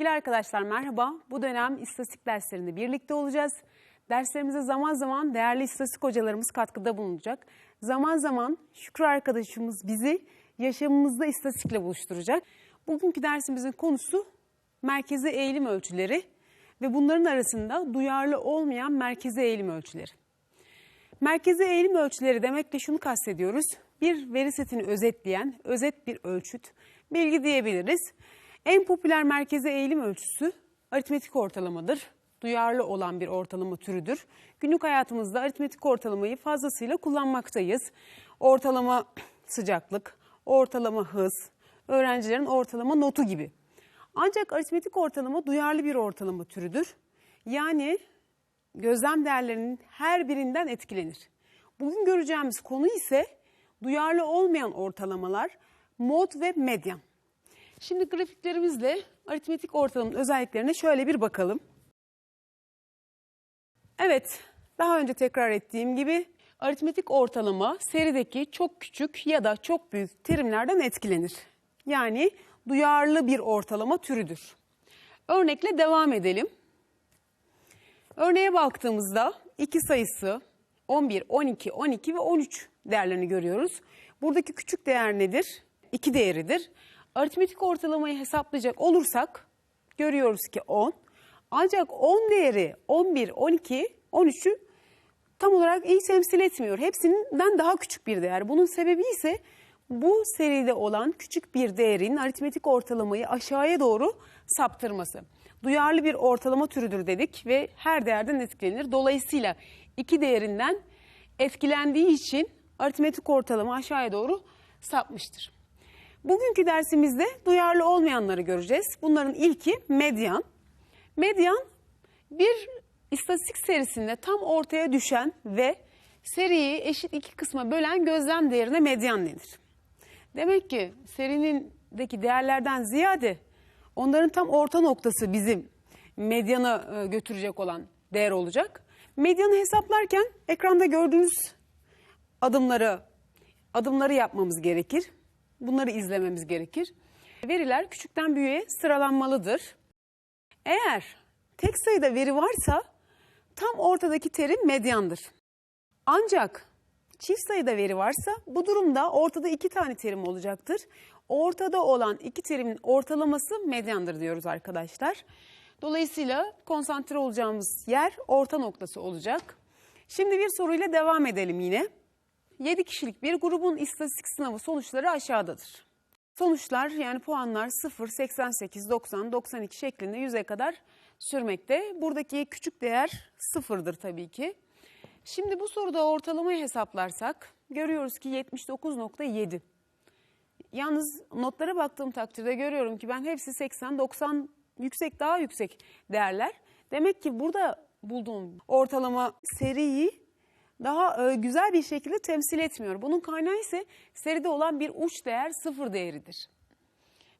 Sevgili arkadaşlar merhaba. Bu dönem istatistik derslerinde birlikte olacağız. Derslerimize zaman zaman değerli istatistik hocalarımız katkıda bulunacak. Zaman zaman Şükrü arkadaşımız bizi yaşamımızda istatistikle buluşturacak. Bugünkü dersimizin konusu merkezi eğilim ölçüleri ve bunların arasında duyarlı olmayan merkezi eğilim ölçüleri. Merkezi eğilim ölçüleri demekle şunu kastediyoruz. Bir veri setini özetleyen, özet bir ölçüt, bilgi diyebiliriz. En popüler merkezi eğilim ölçüsü aritmetik ortalamadır. Duyarlı olan bir ortalama türüdür. Günlük hayatımızda aritmetik ortalamayı fazlasıyla kullanmaktayız. Ortalama sıcaklık, ortalama hız, öğrencilerin ortalama notu gibi. Ancak aritmetik ortalama duyarlı bir ortalama türüdür. Yani gözlem değerlerinin her birinden etkilenir. Bugün göreceğimiz konu ise duyarlı olmayan ortalamalar, mod ve medyan. Şimdi grafiklerimizle aritmetik ortalamanın özelliklerine şöyle bir bakalım. Evet, daha önce tekrar ettiğim gibi aritmetik ortalama serideki çok küçük ya da çok büyük terimlerden etkilenir. Yani duyarlı bir ortalama türüdür. Örnekle devam edelim. Örneğe baktığımızda iki sayısı 11, 12, 12 ve 13 değerlerini görüyoruz. Buradaki küçük değer nedir? 2 değeridir. Aritmetik ortalamayı hesaplayacak olursak görüyoruz ki 10. Ancak 10 değeri 11, 12, 13'ü tam olarak iyi temsil etmiyor. Hepsinden daha küçük bir değer. Bunun sebebi ise bu seride olan küçük bir değerin aritmetik ortalamayı aşağıya doğru saptırması. Duyarlı bir ortalama türüdür dedik ve her değerden etkilenir. Dolayısıyla iki değerinden etkilendiği için aritmetik ortalama aşağıya doğru sapmıştır. Bugünkü dersimizde duyarlı olmayanları göreceğiz. Bunların ilki medyan. Medyan bir istatistik serisinde tam ortaya düşen ve seriyi eşit iki kısma bölen gözlem değerine medyan denir. Demek ki serinindeki değerlerden ziyade onların tam orta noktası bizim medyana e, götürecek olan değer olacak. Medyanı hesaplarken ekranda gördüğünüz adımları adımları yapmamız gerekir. Bunları izlememiz gerekir. Veriler küçükten büyüğe sıralanmalıdır. Eğer tek sayıda veri varsa tam ortadaki terim medyandır. Ancak çift sayıda veri varsa bu durumda ortada iki tane terim olacaktır. Ortada olan iki terimin ortalaması medyandır diyoruz arkadaşlar. Dolayısıyla konsantre olacağımız yer orta noktası olacak. Şimdi bir soruyla devam edelim yine. 7 kişilik bir grubun istatistik sınavı sonuçları aşağıdadır. Sonuçlar yani puanlar 0, 88, 90, 92 şeklinde 100'e kadar sürmekte. Buradaki küçük değer sıfırdır tabii ki. Şimdi bu soruda ortalamayı hesaplarsak görüyoruz ki 79.7. Yalnız notlara baktığım takdirde görüyorum ki ben hepsi 80, 90 yüksek daha yüksek değerler. Demek ki burada bulduğum ortalama seriyi daha e, güzel bir şekilde temsil etmiyor. Bunun kaynağı ise seride olan bir uç değer sıfır değeridir.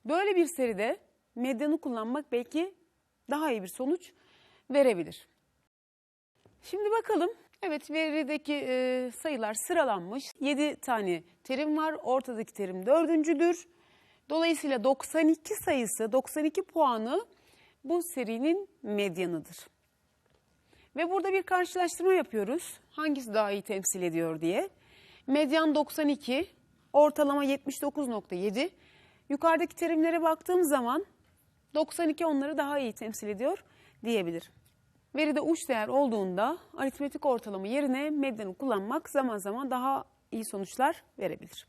Böyle bir seride medyanı kullanmak belki daha iyi bir sonuç verebilir. Şimdi bakalım. Evet verideki e, sayılar sıralanmış. 7 tane terim var. Ortadaki terim dördüncüdür. Dolayısıyla 92 sayısı 92 puanı bu serinin medyanıdır. Ve burada bir karşılaştırma yapıyoruz. Hangisi daha iyi temsil ediyor diye. Medyan 92, ortalama 79.7. Yukarıdaki terimlere baktığım zaman 92 onları daha iyi temsil ediyor diyebilir. Veride uç değer olduğunda aritmetik ortalama yerine medyanı kullanmak zaman zaman daha iyi sonuçlar verebilir.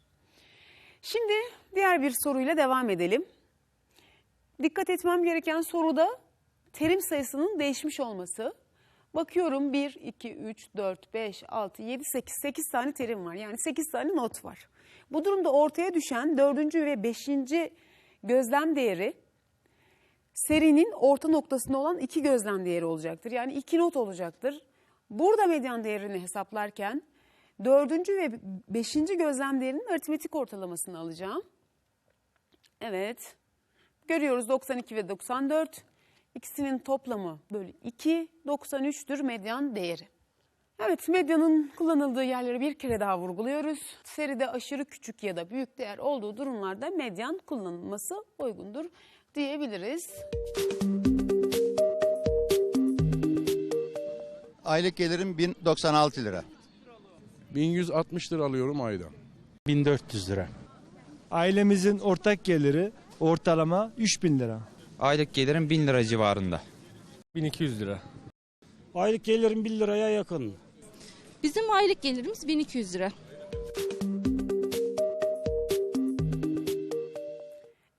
Şimdi diğer bir soruyla devam edelim. Dikkat etmem gereken soruda terim sayısının değişmiş olması. Bakıyorum 1, 2, 3, 4, 5, 6, 7, 8, 8 tane terim var. Yani 8 tane not var. Bu durumda ortaya düşen 4. ve 5. gözlem değeri serinin orta noktasında olan iki gözlem değeri olacaktır. Yani iki not olacaktır. Burada medyan değerini hesaplarken dördüncü ve beşinci gözlem değerinin aritmetik ortalamasını alacağım. Evet. Görüyoruz 92 ve 94. İkisinin toplamı bölü 2, 93'tür medyan değeri. Evet medyanın kullanıldığı yerleri bir kere daha vurguluyoruz. Seride aşırı küçük ya da büyük değer olduğu durumlarda medyan kullanılması uygundur diyebiliriz. Aylık gelirim 1096 lira. 1160 lira alıyorum ayda. 1400 lira. Ailemizin ortak geliri ortalama 3000 lira. Aylık gelirim 1000 lira civarında. 1200 lira. Aylık gelirim 1 liraya yakın. Bizim aylık gelirimiz 1200 lira.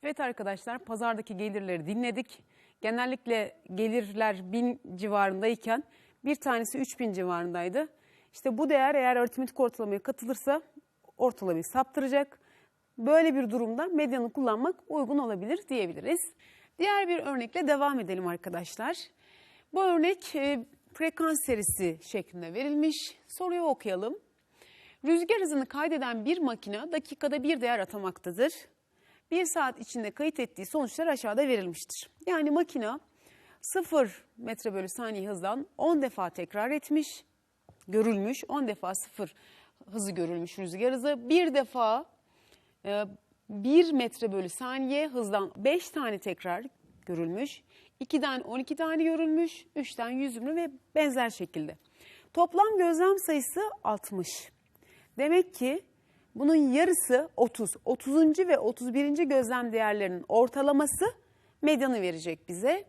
Evet arkadaşlar pazardaki gelirleri dinledik. Genellikle gelirler 1000 civarındayken bir tanesi 3000 civarındaydı. İşte bu değer eğer aritmetik ortalamaya katılırsa ortalamayı saptıracak. Böyle bir durumda medyanı kullanmak uygun olabilir diyebiliriz. Diğer bir örnekle devam edelim arkadaşlar. Bu örnek e, frekans serisi şeklinde verilmiş. Soruyu okuyalım. Rüzgar hızını kaydeden bir makine dakikada bir değer atamaktadır. Bir saat içinde kayıt ettiği sonuçlar aşağıda verilmiştir. Yani makine 0 metre bölü saniye hızdan 10 defa tekrar etmiş, görülmüş. 10 defa 0 hızı görülmüş rüzgar hızı. Bir defa e, 1 metre bölü saniye hızdan 5 tane tekrar görülmüş. 2'den 12 tane görülmüş. 3'ten 120 ve benzer şekilde. Toplam gözlem sayısı 60. Demek ki bunun yarısı 30. 30. ve 31. gözlem değerlerinin ortalaması medyanı verecek bize.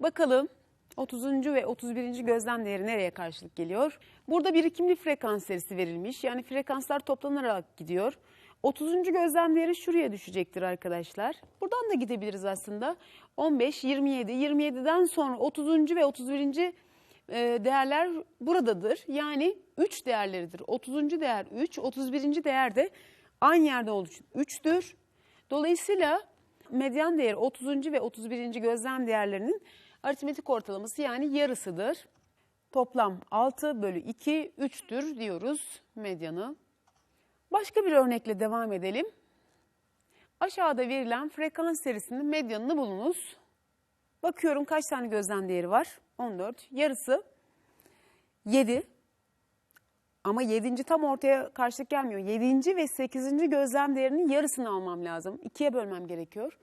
Bakalım 30. ve 31. gözlem değeri nereye karşılık geliyor? Burada birikimli frekans serisi verilmiş. Yani frekanslar toplanarak gidiyor. 30. gözlem değeri şuraya düşecektir arkadaşlar. Buradan da gidebiliriz aslında. 15, 27, 27'den sonra 30. ve 31. e, değerler buradadır. Yani 3 değerleridir. 30. değer 3, 31. değer de aynı yerde olduğu için 3'tür. Dolayısıyla medyan değeri 30. ve 31. gözlem değerlerinin aritmetik ortalaması yani yarısıdır. Toplam 6 bölü 2, 3'tür diyoruz medyanı. Başka bir örnekle devam edelim. Aşağıda verilen frekans serisinin medyanını bulunuz. Bakıyorum kaç tane gözlem değeri var? 14. Yarısı 7. Ama 7. tam ortaya karşılık gelmiyor. 7. ve 8. gözlem değerinin yarısını almam lazım. 2'ye bölmem gerekiyor.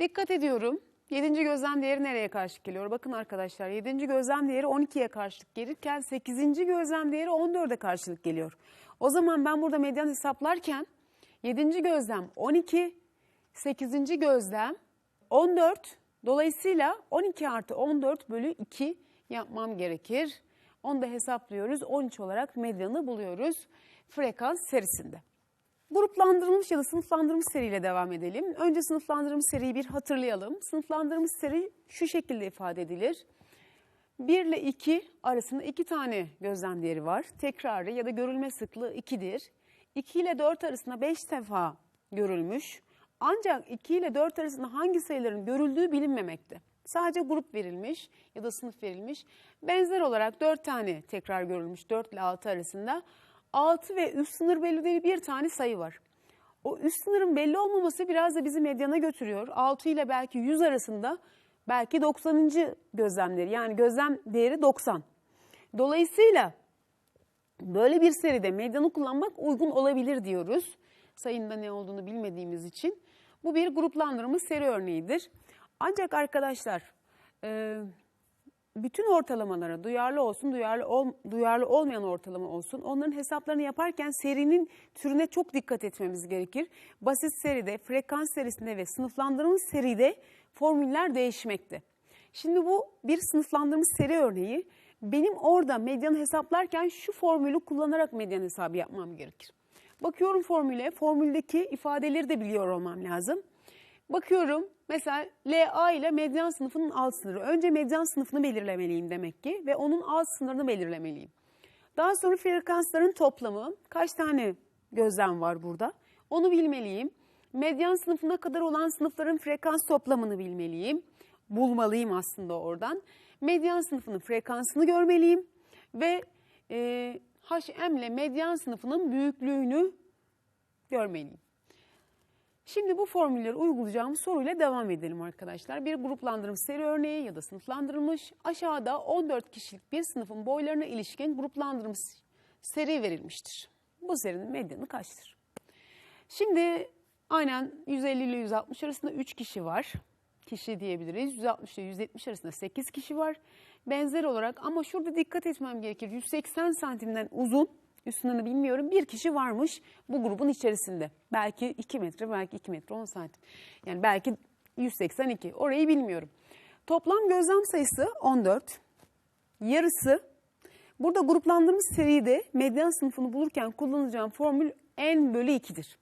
Dikkat ediyorum. 7. gözlem değeri nereye karşılık geliyor? Bakın arkadaşlar 7. gözlem değeri 12'ye karşılık gelirken 8. gözlem değeri 14'e karşılık geliyor. O zaman ben burada medyan hesaplarken 7. gözlem 12, 8. gözlem 14. Dolayısıyla 12 artı 14 bölü 2 yapmam gerekir. Onu da hesaplıyoruz. 13 olarak medyanı buluyoruz frekans serisinde. Gruplandırılmış ya da sınıflandırılmış seriyle devam edelim. Önce sınıflandırılmış seriyi bir hatırlayalım. Sınıflandırılmış seri şu şekilde ifade edilir. 1 ile 2 arasında 2 tane gözlem değeri var. Tekrarı ya da görülme sıklığı 2'dir. 2 ile 4 arasında 5 defa görülmüş. Ancak 2 ile 4 arasında hangi sayıların görüldüğü bilinmemekte. Sadece grup verilmiş ya da sınıf verilmiş. Benzer olarak 4 tane tekrar görülmüş 4 ile 6 arasında. 6 ve üst sınır belli değil bir tane sayı var. O üst sınırın belli olmaması biraz da bizi medyana götürüyor. 6 ile belki 100 arasında belki 90. gözlemleri yani gözlem değeri 90. Dolayısıyla böyle bir seride medyanı kullanmak uygun olabilir diyoruz. Sayında ne olduğunu bilmediğimiz için. Bu bir gruplandırılmış seri örneğidir. Ancak arkadaşlar e, bütün ortalamalara duyarlı olsun, duyarlı ol, duyarlı olmayan ortalama olsun. Onların hesaplarını yaparken serinin türüne çok dikkat etmemiz gerekir. Basit seride, frekans serisinde ve sınıflandırılmış seride formüller değişmekte. Şimdi bu bir sınıflandırılmış seri örneği. Benim orada medyanı hesaplarken şu formülü kullanarak medyan hesabı yapmam gerekir. Bakıyorum formüle, formüldeki ifadeleri de biliyor olmam lazım. Bakıyorum mesela LA ile medyan sınıfının alt sınırı. Önce medyan sınıfını belirlemeliyim demek ki ve onun alt sınırını belirlemeliyim. Daha sonra frekansların toplamı kaç tane gözlem var burada onu bilmeliyim. Medyan sınıfına kadar olan sınıfların frekans toplamını bilmeliyim. Bulmalıyım aslında oradan. Medyan sınıfının frekansını görmeliyim ve e, HM ile medyan sınıfının büyüklüğünü görmeliyim. Şimdi bu formülleri uygulayacağımız soruyla devam edelim arkadaşlar. Bir gruplandırılmış seri örneği ya da sınıflandırılmış. Aşağıda 14 kişilik bir sınıfın boylarına ilişkin gruplandırılmış seri verilmiştir. Bu serinin medyanı kaçtır? Şimdi aynen 150 ile 160 arasında 3 kişi var. kişi diyebiliriz. 160 ile 170 arasında 8 kişi var. Benzer olarak ama şurada dikkat etmem gerekir. 180 santimden uzun, üstünü bilmiyorum bir kişi varmış bu grubun içerisinde. Belki 2 metre, belki 2 metre 10 santim. Yani belki 182. Orayı bilmiyorum. Toplam gözlem sayısı 14. Yarısı Burada gruplandırmış seride medyan sınıfını bulurken kullanacağım formül n bölü 2'dir.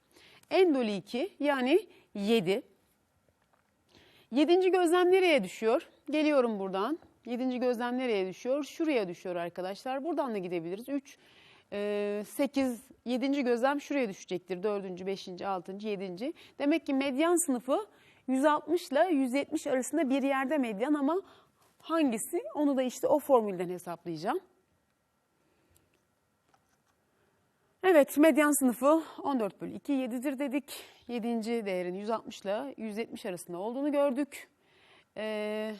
N bölü 2 yani 7. Yedinci gözlem nereye düşüyor? Geliyorum buradan. Yedinci gözlem nereye düşüyor? Şuraya düşüyor arkadaşlar. Buradan da gidebiliriz. 3, 8, yedinci gözlem şuraya düşecektir. Dördüncü, beşinci, altıncı, yedinci. Demek ki medyan sınıfı 160 ile 170 arasında bir yerde medyan ama hangisi? Onu da işte o formülden hesaplayacağım. Evet, medyan sınıfı 14 bölü 2, 7'dir dedik. 7. değerin 160 ile 170 arasında olduğunu gördük. Ee,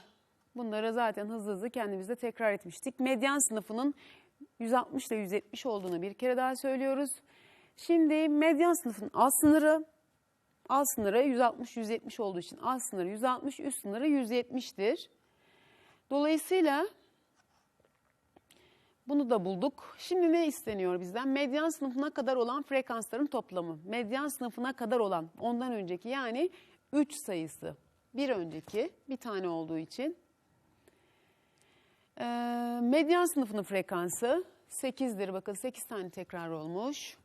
bunları zaten hızlı hızlı kendimizde tekrar etmiştik. Medyan sınıfının 160 ile 170 olduğunu bir kere daha söylüyoruz. Şimdi medyan sınıfının alt sınırı, alt sınırı 160-170 olduğu için alt sınırı 160, üst sınırı 170'tir. Dolayısıyla bunu da bulduk. Şimdi ne isteniyor bizden? Medyan sınıfına kadar olan frekansların toplamı. Medyan sınıfına kadar olan ondan önceki yani 3 sayısı. Bir önceki bir tane olduğu için. Ee, medyan sınıfının frekansı 8'dir. Bakın 8 tane tekrar olmuş.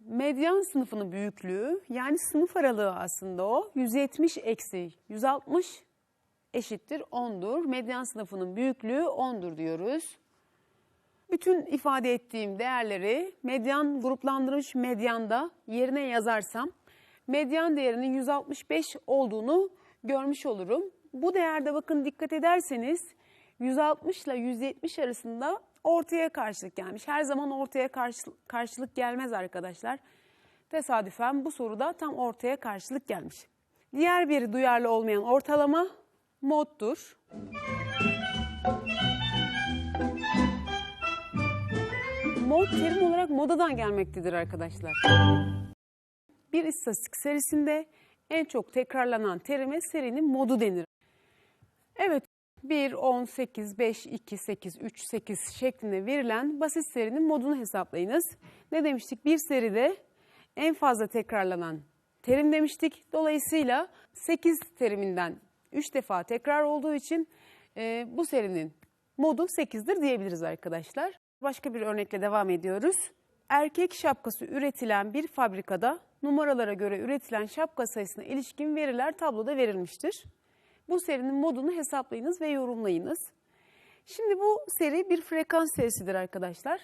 Medyan sınıfının büyüklüğü yani sınıf aralığı aslında o 170 eksi 160 eşittir 10'dur. Medyan sınıfının büyüklüğü 10'dur diyoruz. Bütün ifade ettiğim değerleri medyan gruplandırılmış medyanda yerine yazarsam medyan değerinin 165 olduğunu görmüş olurum. Bu değerde bakın dikkat ederseniz 160 ile 170 arasında ortaya karşılık gelmiş. Her zaman ortaya karşı- karşılık gelmez arkadaşlar. Tesadüfen bu soruda tam ortaya karşılık gelmiş. Diğer bir duyarlı olmayan ortalama moddur. Mod terim olarak modadan gelmektedir arkadaşlar. Bir istatistik serisinde en çok tekrarlanan terime serinin modu denir. Evet 1, 10, 8, 5, 2, 8, 3, 8 şeklinde verilen basit serinin modunu hesaplayınız. Ne demiştik? Bir seride en fazla tekrarlanan terim demiştik. Dolayısıyla 8 teriminden 3 defa tekrar olduğu için e, bu serinin modu 8'dir diyebiliriz arkadaşlar. Başka bir örnekle devam ediyoruz. Erkek şapkası üretilen bir fabrikada numaralara göre üretilen şapka sayısına ilişkin veriler tabloda verilmiştir. Bu serinin modunu hesaplayınız ve yorumlayınız. Şimdi bu seri bir frekans serisidir arkadaşlar.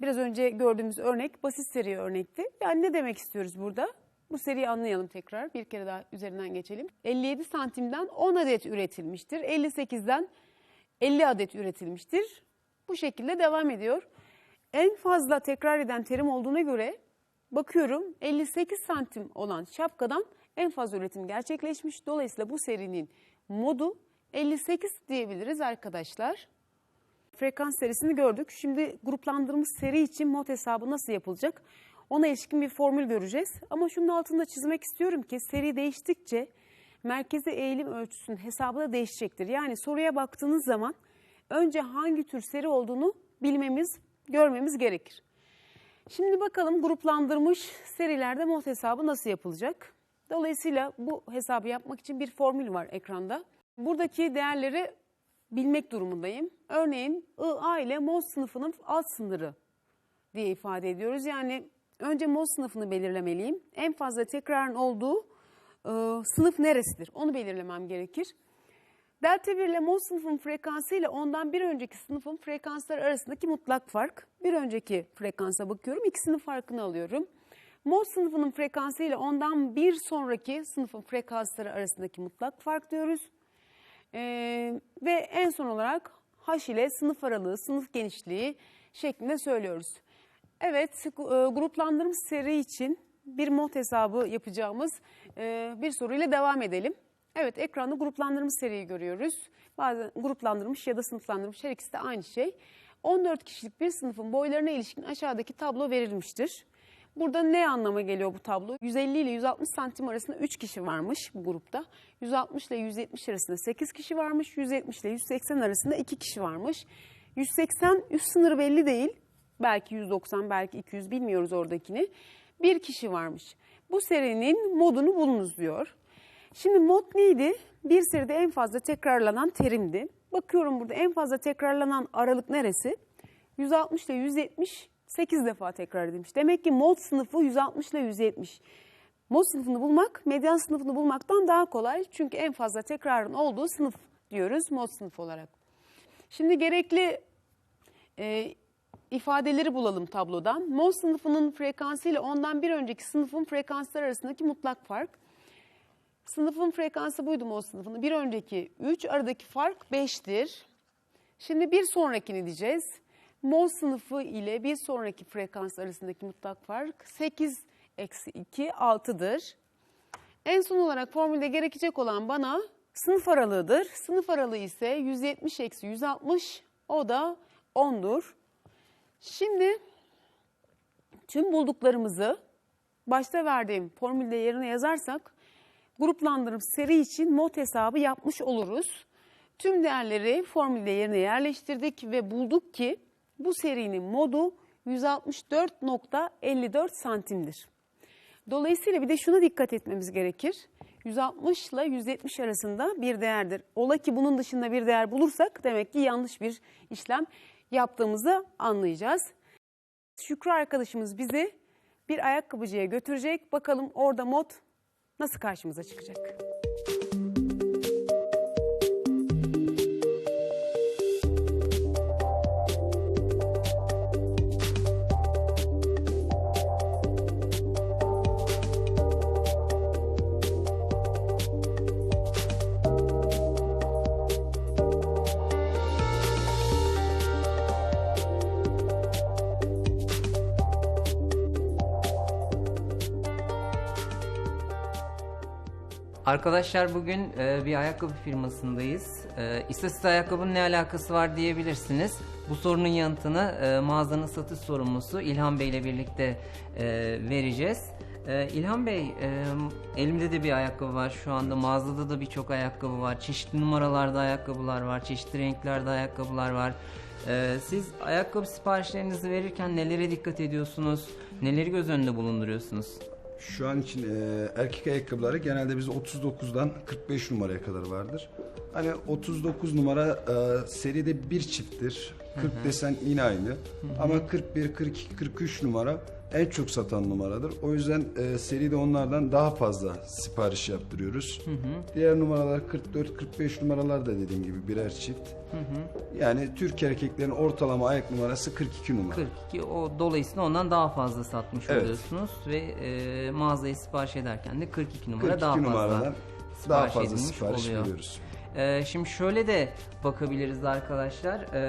Biraz önce gördüğümüz örnek basit seri örnekti. Yani ne demek istiyoruz burada? Bu seriyi anlayalım tekrar. Bir kere daha üzerinden geçelim. 57 santimden 10 adet üretilmiştir. 58'den 50 adet üretilmiştir. Bu şekilde devam ediyor. En fazla tekrar eden terim olduğuna göre bakıyorum 58 santim olan şapkadan en fazla üretim gerçekleşmiş. Dolayısıyla bu serinin modu 58 diyebiliriz arkadaşlar. Frekans serisini gördük. Şimdi gruplandırılmış seri için mod hesabı nasıl yapılacak? Ona ilişkin bir formül göreceğiz. Ama şunun altında çizmek istiyorum ki seri değiştikçe merkezi eğilim ölçüsünün hesabı da değişecektir. Yani soruya baktığınız zaman önce hangi tür seri olduğunu bilmemiz, görmemiz gerekir. Şimdi bakalım gruplandırmış serilerde mod hesabı nasıl yapılacak? Dolayısıyla bu hesabı yapmak için bir formül var ekranda. Buradaki değerleri bilmek durumundayım. Örneğin IA ile mod sınıfının alt sınırı diye ifade ediyoruz. Yani önce mod sınıfını belirlemeliyim. En fazla tekrarın olduğu e, sınıf neresidir? Onu belirlemem gerekir. Delta 1 ile mod sınıfın frekansı ile ondan bir önceki sınıfın frekansları arasındaki mutlak fark. Bir önceki frekansa bakıyorum. ikisinin farkını alıyorum. Mod sınıfının frekansı ile ondan bir sonraki sınıfın frekansları arasındaki mutlak fark diyoruz. Ee, ve en son olarak H ile sınıf aralığı, sınıf genişliği şeklinde söylüyoruz. Evet, e, gruplandırmış seri için bir mod hesabı yapacağımız e, bir soruyla devam edelim. Evet, ekranda gruplandırmış seriyi görüyoruz. Bazen gruplandırmış ya da sınıflandırmış her ikisi de aynı şey. 14 kişilik bir sınıfın boylarına ilişkin aşağıdaki tablo verilmiştir. Burada ne anlama geliyor bu tablo? 150 ile 160 santim arasında 3 kişi varmış bu grupta. 160 ile 170 arasında 8 kişi varmış. 170 ile 180 arasında 2 kişi varmış. 180 üst sınırı belli değil. Belki 190, belki 200 bilmiyoruz oradakini. Bir kişi varmış. Bu serinin modunu bulunuz diyor. Şimdi mod neydi? Bir seride en fazla tekrarlanan terimdi. Bakıyorum burada en fazla tekrarlanan aralık neresi? 160 ile 170 8 defa tekrar edilmiş. Demek ki mod sınıfı 160 ile 170. Mod sınıfını bulmak medyan sınıfını bulmaktan daha kolay. Çünkü en fazla tekrarın olduğu sınıf diyoruz mod sınıf olarak. Şimdi gerekli e, ifadeleri bulalım tablodan. Mod sınıfının frekansı ile ondan bir önceki sınıfın frekansları arasındaki mutlak fark. Sınıfın frekansı buydu mod sınıfının. Bir önceki 3, aradaki fark 5'tir. Şimdi bir sonrakini diyeceğiz. Mol sınıfı ile bir sonraki frekans arasındaki mutlak fark 8 eksi 2 6'dır. En son olarak formülde gerekecek olan bana sınıf aralığıdır. Sınıf aralığı ise 170 eksi 160 o da 10'dur. Şimdi tüm bulduklarımızı başta verdiğim formülde yerine yazarsak gruplandırım seri için mod hesabı yapmış oluruz. Tüm değerleri formülde yerine yerleştirdik ve bulduk ki bu serinin modu 164.54 santimdir. Dolayısıyla bir de şuna dikkat etmemiz gerekir. 160 ile 170 arasında bir değerdir. Ola ki bunun dışında bir değer bulursak demek ki yanlış bir işlem yaptığımızı anlayacağız. Şükrü arkadaşımız bizi bir ayakkabıcıya götürecek. Bakalım orada mod nasıl karşımıza çıkacak? Arkadaşlar bugün e, bir ayakkabı firmasındayız. E, İstatistik ayakkabının ne alakası var diyebilirsiniz. Bu sorunun yanıtını e, mağazanın satış sorumlusu İlhan Bey ile birlikte e, vereceğiz. E, İlhan Bey, e, elimde de bir ayakkabı var. Şu anda mağazada da birçok ayakkabı var. Çeşitli numaralarda ayakkabılar var. Çeşitli renklerde ayakkabılar var. E, siz ayakkabı siparişlerinizi verirken nelere dikkat ediyorsunuz? Neleri göz önünde bulunduruyorsunuz? Şu an için e, erkek ayakkabıları genelde biz 39'dan 45 numaraya kadar vardır. Hani 39 numara e, seride bir çifttir. 40 desen yine aynı. Ama 41, 42, 43 numara en çok satan numaradır. O yüzden e, seride onlardan daha fazla sipariş yaptırıyoruz. Diğer numaralar 44, 45 numaralar da dediğim gibi birer çift. Yani Türk erkeklerin ortalama ayak numarası 42 numara. 42 o dolayısıyla ondan daha fazla satmış Evet. oluyorsunuz ve e, mağazaya sipariş ederken de 42 numara 42 daha fazla numaradan daha fazla sipariş oluyor. veriyoruz. E, şimdi şöyle de bakabiliriz arkadaşlar. E,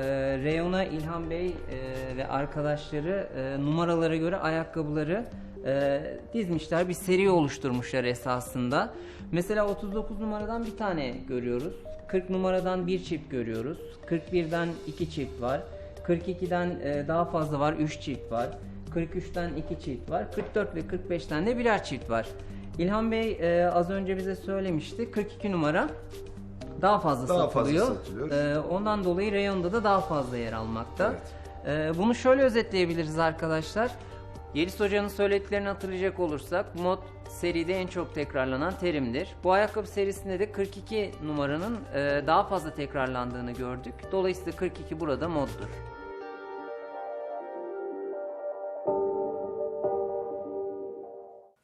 Reyon'a İlhan Bey e, ve arkadaşları e, numaralara göre ayakkabıları e, dizmişler. Bir seri oluşturmuşlar esasında. Mesela 39 numaradan bir tane görüyoruz. 40 numaradan bir çift görüyoruz. 41'den iki çift var. 42'den e, daha fazla var. 3 çift var. 43'ten 2 çift var. 44 ve 45'ten de birer çift var. İlhan Bey e, az önce bize söylemişti. 42 numara daha fazla Daha fazla satılıyor. satılıyor. E, ondan dolayı reyonda da daha fazla yer almakta. E, bunu şöyle özetleyebiliriz arkadaşlar. Yeliz Hoca'nın söylediklerini hatırlayacak olursak mod seride en çok tekrarlanan terimdir. Bu ayakkabı serisinde de 42 numaranın e, daha fazla tekrarlandığını gördük. Dolayısıyla 42 burada moddur.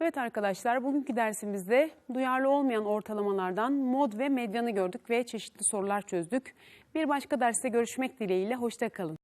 Evet arkadaşlar bugünkü dersimizde duyarlı olmayan ortalamalardan mod ve medyanı gördük ve çeşitli sorular çözdük. Bir başka derste görüşmek dileğiyle hoşça kalın.